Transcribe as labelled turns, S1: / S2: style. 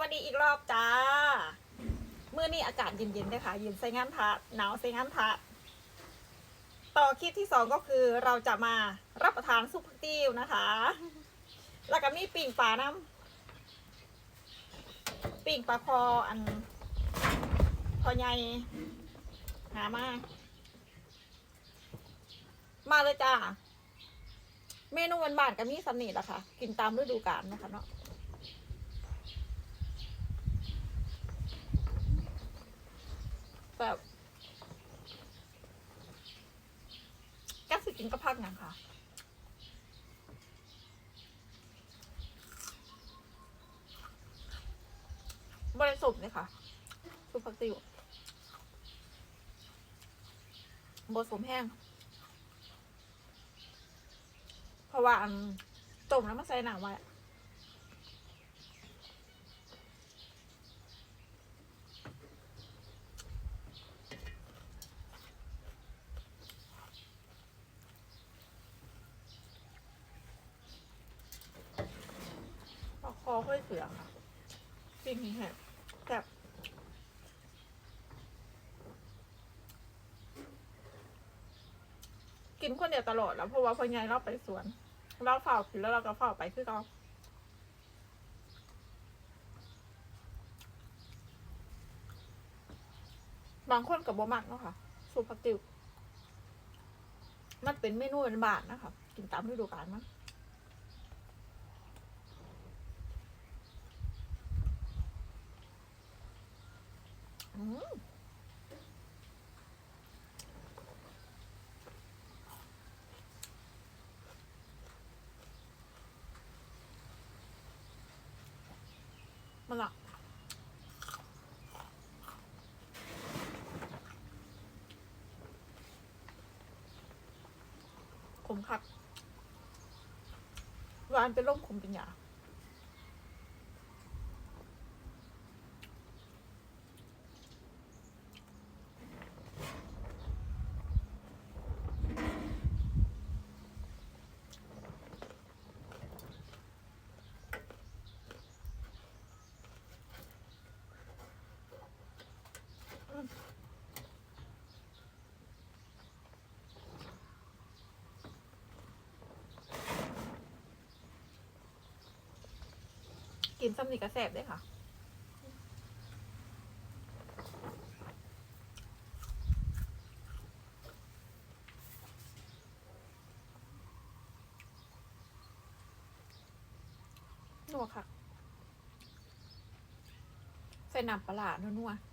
S1: วัสดีอีกรอบจ้า เมื่อนี้อากาศเย็นๆด้วยค่ะ เย็นใส่งานทะหนาวใส่งานทะต่อคลิปที่สองก็คือเราจะมารับประทานซุปติ้วนะคะ แล้วก็มีปิ่งปลาน้ำปิ่งปลาคออันพอใหญ่หามามาเลยจ้า เมนูวันบานๆก็มีสำนีแหละค่ะ กินตามฤดูกาลนะคะเนาะ แบบแก้สิกินก็พักหนังค่ะบริสุทธิ์เลยค่ะสุปผักติวบสมแห้ง เพราะว่าต้มแล้วมันใส่หนังไว้ คอห้อยเสือค่ะปิ้งแห้งๆแบบกินคนเดียวตลอดแล้วเพราะว่าพอไงเราไปสวน เราเฝ้ากินแล้วเราก็เฝ้าไปคือเราบางคนกับบ่มักเนาะค่ะสูปผักติวมันเป็นเมนูบานนะคะ กินตามฤดูกาลมั้ง มมันละขมคักหวานเป็นร่มขมเป็นยา กินซ้ำนี่ก็แสบเด้วยค่ะนัวค่ะ ใส่น้ำปลาร้านัวๆ